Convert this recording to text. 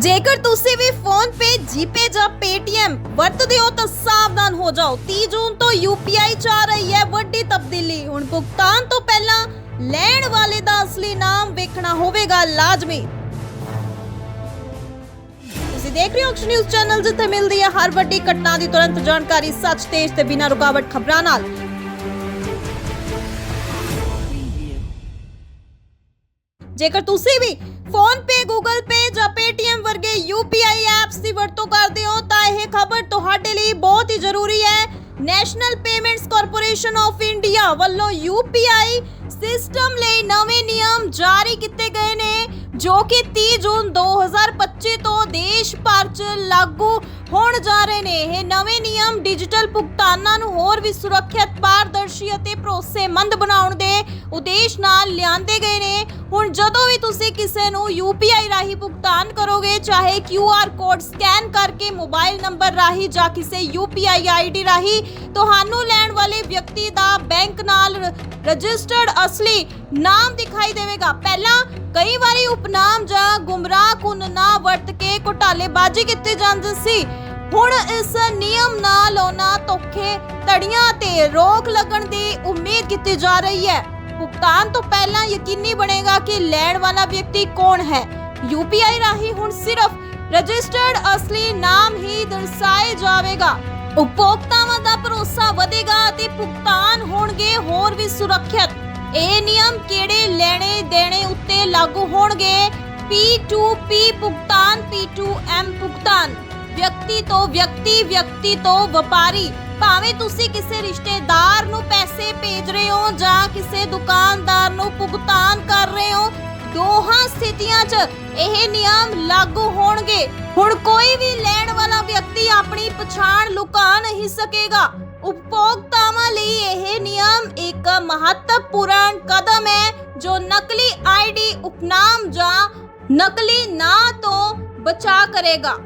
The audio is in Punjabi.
ਜੇਕਰ ਤੁਸੀਂ ਵੀ ਫੋਨ ਪੇ, ਜੀਪੇ ਜਾਂ ਪੇਟੀਐਮ ਵਰਤਦੇ ਹੋ ਤਾਂ ਸਾਵਧਾਨ ਹੋ ਜਾਓ। 30 ਜੂਨ ਤੋਂ UPI ਚ ਆ ਰਹੀ ਹੈ। ਵੱਡੀ ਤਬਦੀਲੀ। ਹੁਣ ਭੁਗਤਾਨ ਤੋਂ ਪਹਿਲਾਂ ਲੈਣ ਵਾਲੇ ਦਾ ਅਸਲੀ ਨਾਮ ਵੇਖਣਾ ਹੋਵੇਗਾ ਲਾਜ਼ਮੀ। ਤੁਸੀਂ ਦੇਖ ਰਹੇ ਹੋ ਅਕਸ਼ ਨਿਊਜ਼ ਚੈਨਲ, ਜਿੱਥੇ ਮਿਲਦੀ ਹੈ ਹਰ ਵੱਡੀ ਘਟਨਾ ਦੀ ਤੁਰੰਤ ਜਾਣਕਾਰੀ ਸੱਚ, ਤੇਜ਼ ਤੇ ਬਿਨਾਂ ਰੁਕਾਵਟ ਖਬਰਾਂ ਨਾਲ। ਜੇਕਰ ਤੁਸੀਂ ਵੀ ਫੋਨ ਪੇ, ਗੂਗਲ ਪੇ ਜਾਂ ਪੇਟੀਐਮ ਐਪਸ ਦੀ ਵਰਤੋਂ ਕਰਦੇ ਹੋ ਤਾਂ ਇਹ ਖਬਰ ਤੁਹਾਡੇ ਲਈ ਬਹੁਤ ਹੀ ਜ਼ਰੂਰੀ ਹੈ। National payments corporation of India ਵੱਲੋਂ UPI ਸਿਸਟਮ ਲਈ ਨਵੇਂ ਨਿਯਮ ਜਾਰੀ ਕੀਤੇ ਗਏ ਨੇ, ਜੋ ਕਿ 30 ਜੂਨ 2025 ਤੋਂ ਦੇਸ਼ ਭਰ 'ਚ ਲਾਗੂ ਹੋਣ ਜਾ ਰਹੇ ਨੇ। ਇਹ ਨਵੇਂ ਨਿਯਮ ਡਿਜੀਟਲ ਭੁਗਤਾਨਾਂ ਨੂੰ ਹੋਰ ਵੀ ਸੁਰੱਖਿਅਤ, ਪਾਰਦਰਸ਼ੀ ਅਤੇ ਭਰੋਸੇਮੰਦ ਬਣਾਉਣ ਦੇ ਉਦੇਸ਼ ਨਾਲ ਲਿਆਂਦੇ ਗਏ ਹੁਣ ਜਦੋਂ ਵੀ ਤੁਸੀਂ ਕਿਸੇ ਨੂੰ UPI ਰਾਹੀਂ ਭੁਗਤਾਨ ਕਰੋਗੇ, ਚਾਹੇ QR ਕੋਡ ਸਕੈਨ ਕਰਕੇ ਮੋਬਾਈਲ ਨੰਬਰ ਰਾਹੀਂ ਜਾਂ ਕਿਸੇ UPI ID ਰਾਹੀਂ, ਤੁਹਾਨੂੰ ਲੈਣ ਵਾਲੇ ਵਿਅਕਤੀ ਦਾ ਬੈਂਕ ਨਾਲ ਰਜਿਸਟਰਡ ਅਸਲੀ ਨਾਮ ਦਿਖਾਈ ਦੇਵੇਗਾ। ਪਹਿਲਾਂ ਕਈ ਵਾਰੀ ਉਪਨਾਮ ਜਾਂ ਗੁੰਮਰਾਹ ਨਾ ਵਰਤ ਕੇ ਘੁਟਾਲੇਬਾਜ਼ੀ ਕੀਤੀ ਜਾਂਦੀ ਸੀ। ਹੁਣ ਇਸ ਨਿਯਮ ਨਾਲ ਉਹਨਾਂ ਧੋਖੇ ਧੜੀਆਂ ਤੇ ਰੋਕ ਲੱਗਣ ਦੀ ਉਮੀਦ ਕੀਤੀ ਜਾ ਰਹੀ ਹੈ। ਭੁਗਤਾਨ ਤੋਂ ਪਹਿਲਾਂ ਯਕੀਨੀ ਬਣੇ ਕਿ ਲੈਣ ਵਾਲਾ ਵਿਅਕਤੀ ਕੌਣ ਹੈ UPI ਰਾਹੀਂ ਹੁਣ ਸਿਰਫ ਰਜਿਸਟਰਡ ਅਸਲੀ ਨਾਮ ਹੀ ਦਰਸਾਏ ਜਾਵੇਗਾ ਉਪਭੋਗਤਾਵਾਂ ਦਾ ਭਰੋਸਾ ਵਧੇਗਾ ਅਤੇ ਭੁਗਤਾਨ ਹੋਣਗੇ ਹੋਰ ਵੀ ਸੁਰੱਖਿਅਤ ਇਹ ਨਿਯਮ ਕਿਹੜੇ ਲੈਣੇ ਦੇਣੇ ਉੱਤੇ ਲਾਗੂ ਹੋਣਗੇ P2P ਭੁਗਤਾਨ P2M ਭੁਗਤਾਨ ਵਿਅਕਤੀ ਤੋਂ ਵਿਅਕਤੀ ਵਿਅਕਤੀ ਤੋਂ ਵਪਾਰੀ ਭਾਵੇਂ ਤੁਸੀਂ ਕਿਸੇ ਰਿਸ਼ਤੇਦਾਰ ਨੂੰ ਪੈਸੇ ਭੇਜ ਰਹੇ ਹੋ ਜਾਂ ਕਿਸੇ ਦੁਕਾਨਦਾਰ ਨੂੰ ਭੁਗਤਾਨ ਸਥਿਤੀਆਂ 'ਚ ਇਹ ਨਿਯਮ ਲਾਗੂ ਹੋਣਗੇ। ਹੁਣ ਕੋਈ ਵੀ ਲੈਣ ਵਾਲਾ ਵਿਅਕਤੀ ਆਪਣੀ ਪਛਾਣ ਲੁਕਾ ਨਹੀਂ ਸਕੇਗਾ। ਉਪਭੋਗਤਾਵਾਂ ਲਈ ਇਹ ਨਿਯਮ ਇੱਕ ਮਹੱਤਵਪੂਰਨ ਕਦਮ ਹੈ, ਜੋ ਨਕਲੀ ਆਈਡੀ, ਉਪਨਾਮ ਜਾਂ ਨਕਲੀ ਨਾਂ ਤੋਂ ਬਚਾ ਕਰੇਗਾ।